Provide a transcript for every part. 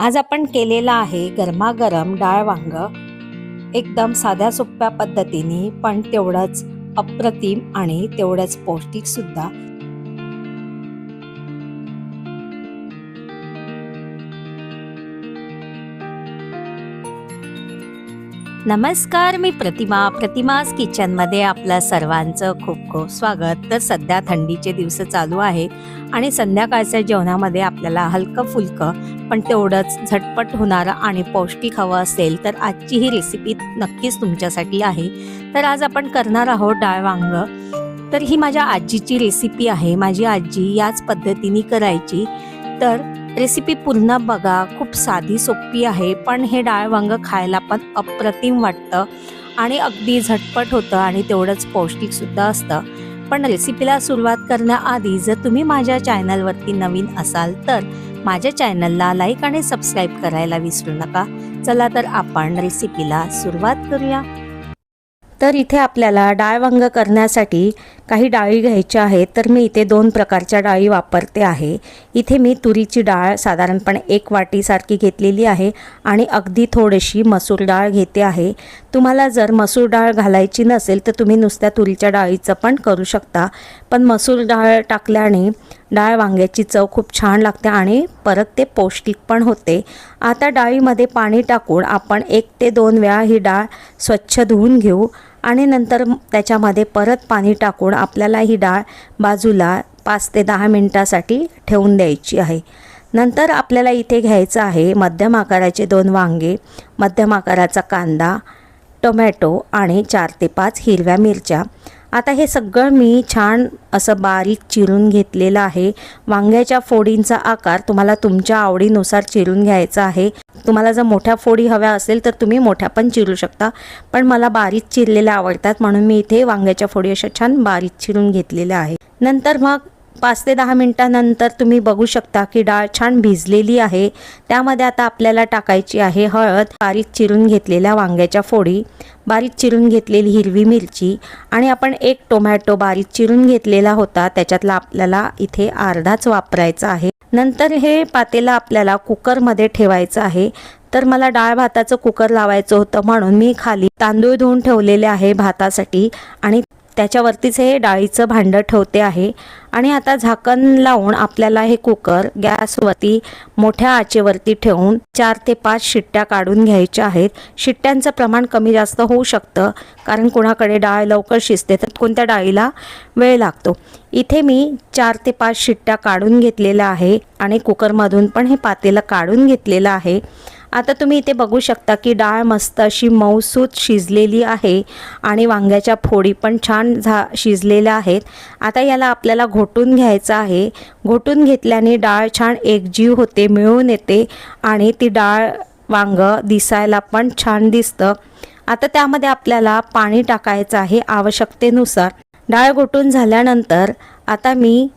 आज आपण केलेला आहे गरमागरम डाळ वांग. एकदम साध्या सोप्या पद्धतीने पण तेवढंच अप्रतिम आणि तेवढंच पौष्टिक नमस्कार मी प्रतिमा प्रतिमास किचनमध्ये आपल्या सर्वांचं खूप खूप स्वागत. तर सध्या थंडीचे दिवस चालू आहे आणि संध्याकाळच्या जेवणामध्ये आपल्याला हलकं फुलकं पण तेवढंच झटपट होणारं आणि पौष्टिक हवं असेल तर आजची ही रेसिपी नक्कीच तुमच्यासाठी आहे. तर आज आपण करणार आहोत डाळ वांग. तर ही माझ्या आजीची रेसिपी आहे. माझी आजी याच पद्धतीने करायची. तर रेसिपी पुन्हा बघा. खूप साधी सोपी आहे पण हे डाळ वांग खायला पण अप्रतिम वाटतं आणि अगदी झटपट होतं आणि तेवढंच पौष्टिक सुद्धा असतं. पण रेसिपीला सुरुवात करण्याआधी जर तुम्ही माझ्या चॅनलवरती नवीन असाल तर माझ्या चॅनलला लाईक आणि सबस्क्राईब करायला विसरू नका. चला तर आपण रेसिपीला सुरुवात करूया. तर इथे आपल्याला डाळ वांग करण्यासाठी काही डाळी घ्यायच्या आहेत तर मी इथे दोन प्रकारच्या डाळी वापरते आहे. इथे मी तुरीची डाळ साधारणपणे एक वाटीसारखी घेतलेली आहे आणि अगदी थोडीशी मसूर डाळ घेते आहे. तुम्हाला जर मसूर डाळ घालायची नसेल तर तुम्ही नुसत्या तुरीच्या डाळीचं पण करू शकता. पण मसूर डाळ टाकल्याने डाळ वांग्याची चव खूप छान लागते आणि परत ते पौष्टिक पण होते. आता डाळीमध्ये पाणी टाकून आपण एक ते दोन वेळा ही डाळ स्वच्छ धुवून घेऊ. आणि नंतर त्याच्यामध्ये परत पाणी टाकून आपल्याला ही डाळ बाजूला पाच ते दहा मिनटासाठी ठेवून द्यायची आहे. नंतर आपल्याला इथे घ्यायचं आहे मध्यम आकाराचे दोन वांगे मध्यम आकाराचा कांदा टोमॅटो आणि चार ते पाच हिरव्या मिरच्या. आता हे सगळं मी छान असं बारीक चिरून घेतलेलं आहे. वांग्याच्या फोडींचा आकार तुम्हाला तुमच्या आवडीनुसार चिरून घ्यायचा आहे. तुम्हाला जर मोठ्या फोडी हव्या असेल तर तुम्ही मोठ्या पण चिरू शकता. पण मला बारीक चिरलेल्या आवडतात म्हणून मी इथे वांग्याच्या फोडी अशा छान बारीक चिरून घेतलेल्या आहे. नंतर मग पाच ते दहा मिनटानंतर तुम्ही बघू शकता की डाळ छान भिजलेली आहे. त्यामध्ये आता आपल्याला टाकायची आहे हळद बारीक चिरून घेतलेल्या वांग्याच्या फोडी बारीक चिरून घेतलेली हिरवी मिरची आणि आपण एक टोमॅटो बारीक चिरून घेतलेला होता. त्याच्यातला आपल्याला इथे अर्धाच वापरायचा आहे. नंतर हे पातेला आपल्याला कुकरमध्ये ठेवायचं आहे. तर मला डाळ भाताचं कुकर लावायचं होतं म्हणून मी खाली तांदूळ धुवून ठेवलेले आहे भातासाठी आणि त्याच्यावरतीच हे डाळीचं भांडं ठेवते आहे. आणि आता झाकण लावून आपल्याला हे कुकर गॅसवरती मोठ्या आचेवरती ठेवून चार ते पाच शिट्ट्या काढून घ्यायच्या आहेत. शिट्ट्यांचं प्रमाण कमी जास्त होऊ शकतं कारण कोणाकडे डाळ लवकर शिजते तर कोणत्या डाळीला वेळ लागतो. इथे मी चार ते पाच शिट्ट्या काढून घेतलेल्या आहे आणि कुकरमधून पण हे पातेलं काढून घेतलेलं आहे. आता तुम्ही इथे बघू शकता की डाळ मस्त अशी मऊसूत शिजलेली आहे आणि वांग्याच्या फोडी पण छान झा शिजलेल्या आहेत. आता याला आपल्याला घोटून घ्यायचं आहे. घोटून घेतल्याने डाळ छान एकजीव होते मिळून येते आणि ती डाळ वांग दिसायला पण छान दिसतं. आता त्यामध्ये आपल्याला पाणी टाकायचं आहे आवश्यकतेनुसार. डाळ घोटून झाल्यानंतर आता मी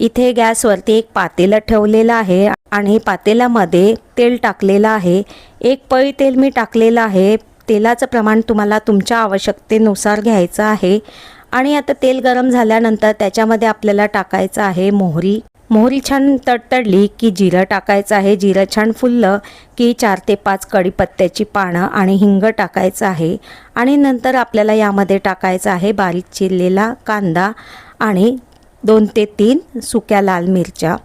इथे गॅसवरती एक पातेलं ठेवलेलं आहे आणि पातेल्यामध्ये तेल टाकलेलं आहे. एक पळी तेल मी टाकलेलं आहे. तेलाचं प्रमाण तुम्हाला तुमच्या आवश्यकतेनुसार घ्यायचं आहे. आणि आता तेल गरम झाल्यानंतर त्याच्यामध्ये आपल्याला टाकायचं आहे मोहरी. मोहरी छान तडतडली की जिरं टाकायचं आहे. जिरं छान फुललं की चार ते पाच कढीपत्त्याची पानं आणि हिंग टाकायचं आहे. आणि नंतर आपल्याला यामध्ये टाकायचं आहे बारीक चिरलेला कांदा आणि दोन ते तीन सुक्या लाल मिरच्या.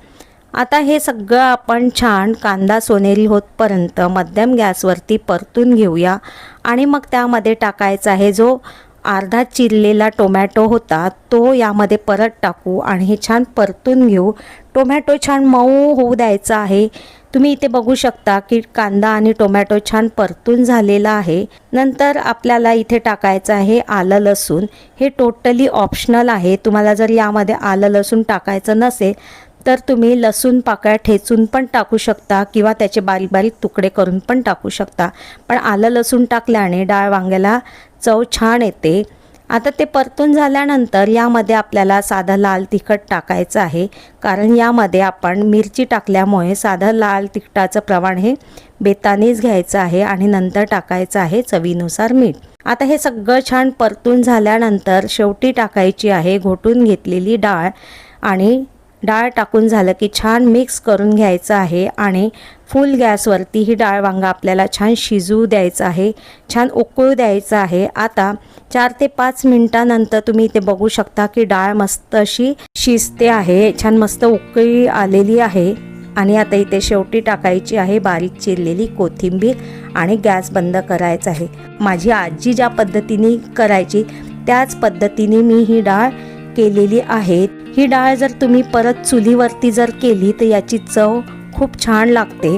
आता हे सगळं आपण छान कांदा सोनेरी होतपर्यंत मध्यम गॅसवरती परतून घेऊया आणि मग त्यामध्ये टाकायचा आहे जो अर्धा चिरलेला टोमॅटो होता तो यामध्ये परत टाकू आणि हे छान परतून घेऊ. टोमॅटो छान मऊ होऊ द्यायचा आहे. तुम्ही इथे बघू शकता की कांदा आणि टोमॅटो छान परतून झालेला आहे. नंतर आपल्याला इथे टाकायचं आहे आलं लसूण. हे टोटली ऑप्शनल आहे. तुम्हाला जर यामध्ये आलं लसूण टाकायचं नसेल तर तुम्ही लसूण पाकळ्या ठेचून पण टाकू शकता किंवा त्याचे बारीक बारीक तुकडे करून पण टाकू शकता. पण आलं लसूण टाकल्याने डाळ वांग्याला चव छान येते. आता ते परतून झाल्यानंतर यामध्ये आपल्याला साधं लाल तिखट टाकायचं आहे. कारण यामध्ये आपण मिरची टाकल्यामुळे साधं लाल तिखटाचं प्रमाण हे बेतानेच घ्यायचं आहे आणि नंतर टाकायचं आहे चवीनुसार मीठ. आता हे सगळं छान परतून झाल्यानंतर शेवटी टाकायची आहे घोटून घेतलेली डाळ. आणि डाळ टाकून झालं की छान मिक्स करून घ्यायचं आहे आणि फुल गॅसवरती ही डाळ वांगा आपल्याला छान शिजवू द्यायचं आहे छान उकळू द्यायचं आहे. आता चार ते पाच मिनटानंतर तुम्ही इथे बघू शकता की डाळ मस्त अशी शिजते आहे छान मस्त उकळी आलेली आहे. आणि आता इथे शेवटी टाकायची आहे बारीक चिरलेली कोथिंबीर आणि गॅस बंद करायचा आहे. माझी आजी ज्या पद्धतीने करायची त्याच पद्धतीने मी ही डाळ केलेली आहे. ही डाळ जर तुम्ही परत चुलीवरती जर केली तर याची चव खूप छान लागते.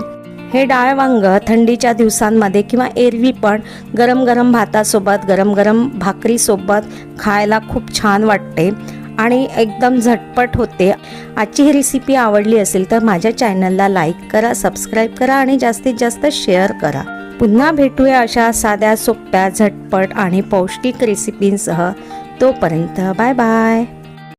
हे डाळ वांग थंडीच्या दिवसांमध्ये किंवा एरवी पण गरम गरम भातासोबत गरम गरम भाकरीसोबत खायला खूप छान वाटते आणि एकदम झटपट होते. आजची ही रेसिपी आवडली असेल तर माझ्या चॅनलला लाईक करा सबस्क्राईब करा आणि जास्तीत जास्त शेअर करा. पुन्हा भेटूया अशा साध्या सोप्या झटपट आणि पौष्टिक रेसिपींसह तोपर्यंत बाय बाय